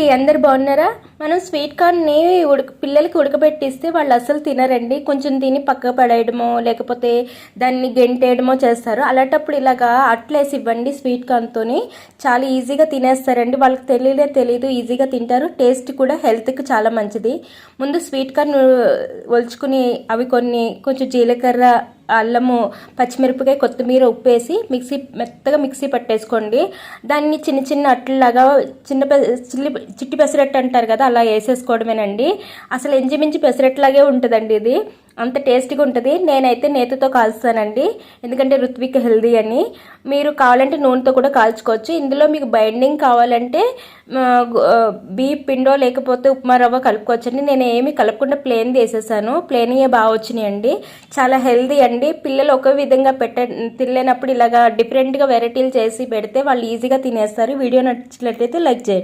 అండి అందరు బాగున్నారా? మనం స్వీట్ కార్న్ని ఉడక పిల్లలకి ఉడకబెట్టిస్తే వాళ్ళు అసలు తినరండి. కొంచెం తిని పక్క పడేయడమో లేకపోతే దాన్ని గెంటేయడమో చేస్తారు. అలాంటప్పుడు ఇలాగా అట్లేసి ఇవ్వండి స్వీట్ కార్న్తో చాలా ఈజీగా తినేస్తారండి. వాళ్ళకి తెలియదే తెలియదు ఈజీగా తింటారు. టేస్ట్ కూడా హెల్త్కి చాలా మంచిది. ముందు స్వీట్ కార్న్ ఒలుచుకుని అవి కొన్ని కొంచెం జీలకర్ర అల్లము పచ్చిమిరపకాయ కొత్తిమీర ఉప్పేసి మిక్సీ మెత్తగా మిక్సీ పట్టేసుకోండి. దాన్ని చిన్న చిన్న అట్లలాగా చిన్న పె చిల్లి చిట్టి పెసరట్టు అంటారు కదా అలా వేసేసుకోవడమేనండి. అసలు ఎంజిమించి పెసరట్లాగే ఉంటుందండి ఇది. అంత టేస్టీగా ఉంటుంది. నేనైతే నేతితో కాల్స్తానండి. ఎందుకంటే రుత్విక్ హెల్దీ అని. మీరు కావాలంటే నూనెతో కూడా కాల్చుకోవచ్చు. ఇందులో మీకు బైండింగ్ కావాలంటే బీప్ పిండో లేకపోతే ఉప్మా రవ్వ కలుపుకోవచ్చండి. నేను ఏమి కలపకుండా ప్లేన్ వేసేసాను. ప్లేన్యే బాగా వచ్చినాయండి. చాలా హెల్దీ అండి. పిల్లలు ఒక విధంగా పెట్ట తినలేనప్పుడు ఇలాగా డిఫరెంట్గా వెరైటీలు చేసి పెడితే వాళ్ళు ఈజీగా తినేస్తారు. వీడియో నచ్చినట్లయితే లైక్ చేయండి.